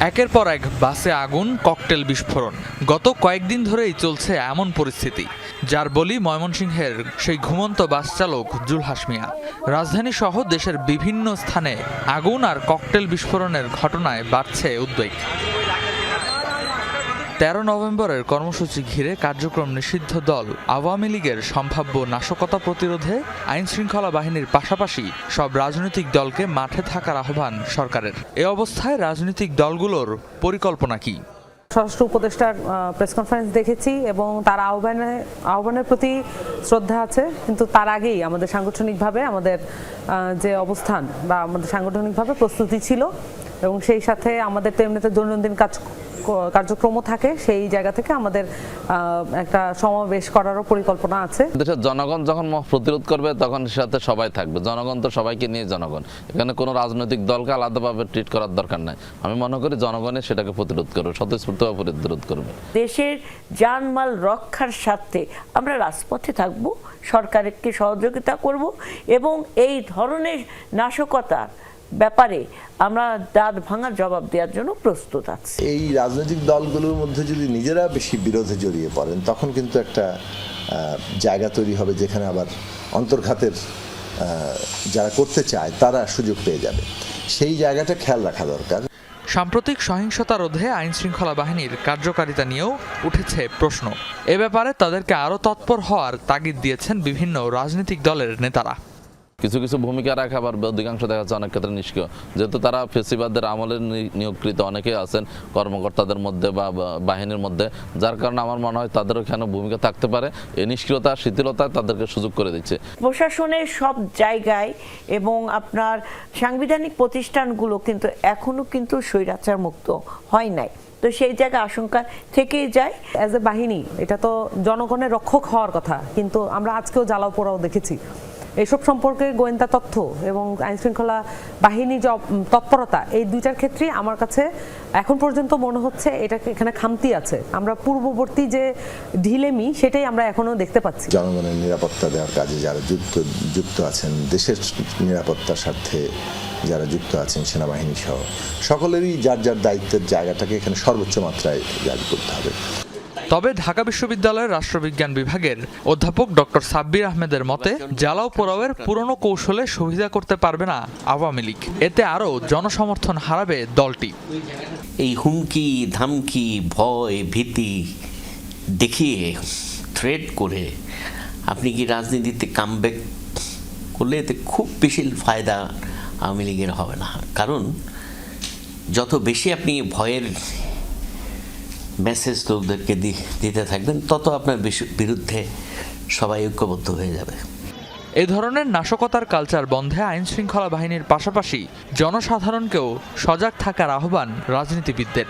একের পর এক বাসে আগুন, ককটেল বিস্ফোরণ। গত কয়েকদিন ধরেই চলছে এমন পরিস্থিতি, যার বলি ময়মনসিংহের সেই ঘুমন্ত বাস চালক জুলহাস মিয়া। রাজধানী সহ দেশের বিভিন্ন স্থানে আগুন আর ককটেল বিস্ফোরণের ঘটনায় বাড়ছে উদ্বেগ। তেরো নভেম্বরের কর্মসূচি ঘিরে কার্যক্রম নিষিদ্ধ দল। আওয়ামী লীগের সম্ভাব্য নাশকতা প্রতিরোধে আইন শৃঙ্খলা বাহিনীর পাশাপাশি সব রাজনৈতিক দলকে মাঠে থাকার আহ্বান সরকারের। এ অবস্থায় রাজনৈতিক দলগুলোর পরিকল্পনা কি? স্বরাষ্ট্র উপদেষ্টার প্রেস কনফারেন্স দেখেছি এবং তার আহ্বানে, আহ্বানের প্রতি শ্রদ্ধা আছে, কিন্তু তার আগেই আমাদের সাংগঠনিকভাবে আমাদের যে অবস্থান বা আমাদের সাংগঠনিকভাবে প্রস্তুতি ছিল এবং সেই সাথে আমাদের তো এমনিতে দৈনন্দিন কাজ কার্যক্রমও থাকে সেই জায়গা থেকে আমাদের একটা সমাবেশ করারও পরিকল্পনা আছে। দেশের জনগণ যখন প্রতিরোধ করবে তখন সাথে সবাই থাকবে। জনগণ তো সবাইকে নিয়ে জনগণ। এখানে কোনো রাজনৈতিক দলকে আলাদাভাবে ট্রিট করার দরকার নাই। আমি মনে করি জনগণই সেটাকে প্রতিরোধ করবে স্বতঃস্ফূর্তভাবে প্রতিরোধ করবে। দেশের জানমাল রক্ষার স্বার্থে আমরা রাজপথে থাকব সরকারকে সহযোগিতা করব এবং এই ধরনের নাশকতার ব্যাপারে আমরা দাঁত ভাঙার জবাব দেওয়ার জন্য প্রস্তুত আছি। এই রাজনৈতিক দলগুলোর মধ্যে যদি নিজেরা বেশি বিরোধে জড়িয়ে পড়েন তখন কিন্তু একটা আহ, জায়গা তৈরি হবে যেখানে আবার অন্তর্ঘাতের আহ, যারা করতে চায় তারা সুযোগ পেয়ে যাবে। সেই জায়গাটা খেয়াল রাখা দরকার। সাম্প্রতিক সহিংসতা রোধে আইন শৃঙ্খলা বাহিনীর কার্যকারিতা নিয়েও উঠেছে প্রশ্ন। এ ব্যাপারে তাদেরকে আরও তৎপর হওয়ার তাগিদ দিয়েছেন বিভিন্ন রাজনৈতিক দলের নেতারা। কিছু কিছু ভূমিকা রাখা আবার অধিকাংশ দেখা যাচ্ছে অনেক ক্ষেত্রে নিষ্ক্রিয়। যেহেতু তারা ফেসিবাদের আমলে নিয়োগকৃত অনেকেই আছেন কর্মকর্তাদের মধ্যে বা বাহিনীর মধ্যে, যার কারণে আমার মনে হয় তাদের ওখানে ভূমিকা থাকতে পারে। এই নিষ্ক্রিয়তা, শিথিলতা তাদেরকে সুযোগ করে দিচ্ছে। প্রশাসনের সব জায়গায় এবং আপনার সাংবিধানিক প্রতিষ্ঠানগুলো কিন্তু এখনও কিন্তু স্বৈরাচার মুক্ত হয় নাই। তো সেই জায়গায় আশঙ্কা থেকেই যায়। অ্যাজ এ বাহিনী, এটা তো জনগণের রক্ষক হওয়ার কথা, কিন্তু আমরা আজকেও জ্বালাও পোড়াও দেখেছি। এসব সম্পর্কে গোয়েন্দা তথ্য এবং আইন শৃঙ্খলা বাহিনী তৎপরতা, এই দুইটার ক্ষেত্রেই আমার কাছে এখন পর্যন্ত মনে হচ্ছে এটা এখানে খামতি আছে। আমরা পূর্ববর্তী যে ঢিলেমি, সেটাই আমরা এখনও দেখতে পাচ্ছি। জনগণের নিরাপত্তা দেওয়ার কাজে যারা যুক্ত যুক্ত আছেন, দেশের নিরাপত্তার স্বার্থে যারা যুক্ত আছেন, সেনাবাহিনী সহ, সকলেরই যার যার দায়িত্বের জায়গাটাকে এখানে সর্বোচ্চ মাত্রায় জারি করতে হবে। তবে ঢাকা বিশ্ববিদ্যালয়ের রাষ্ট্রবিজ্ঞান বিভাগের অধ্যাপক ডক্টর সাব্বির আহমেদের মতে, জ্বালাও পোড়াওয়ের পুরনো কৌশলে সুবিধা করতে পারবে না আওয়ামী লীগ। এতে আরও জনসমর্থন হারাবে দলটি। এই হুমকি, ধামকি, ভয়, ভীতি দেখিয়ে থ্রেড করে আপনি কি রাজনীতিতে কামব্যাক করলে এতে খুব বেশি ফায়দা আওয়ামী লীগের হবে না? কারণ যত বেশি আপনি ভয়ের মেসেজ লোকদেরকে দিতে থাকবেন, তত আপনার বিরুদ্ধে সবাই ঐক্যবদ্ধ হয়ে যাবে। এ ধরনের নাশকতার কালচার বন্ধে আইন শৃঙ্খলা বাহিনীর পাশাপাশি জনসাধারণকেও সজাগ থাকার আহ্বান রাজনীতিবিদদের।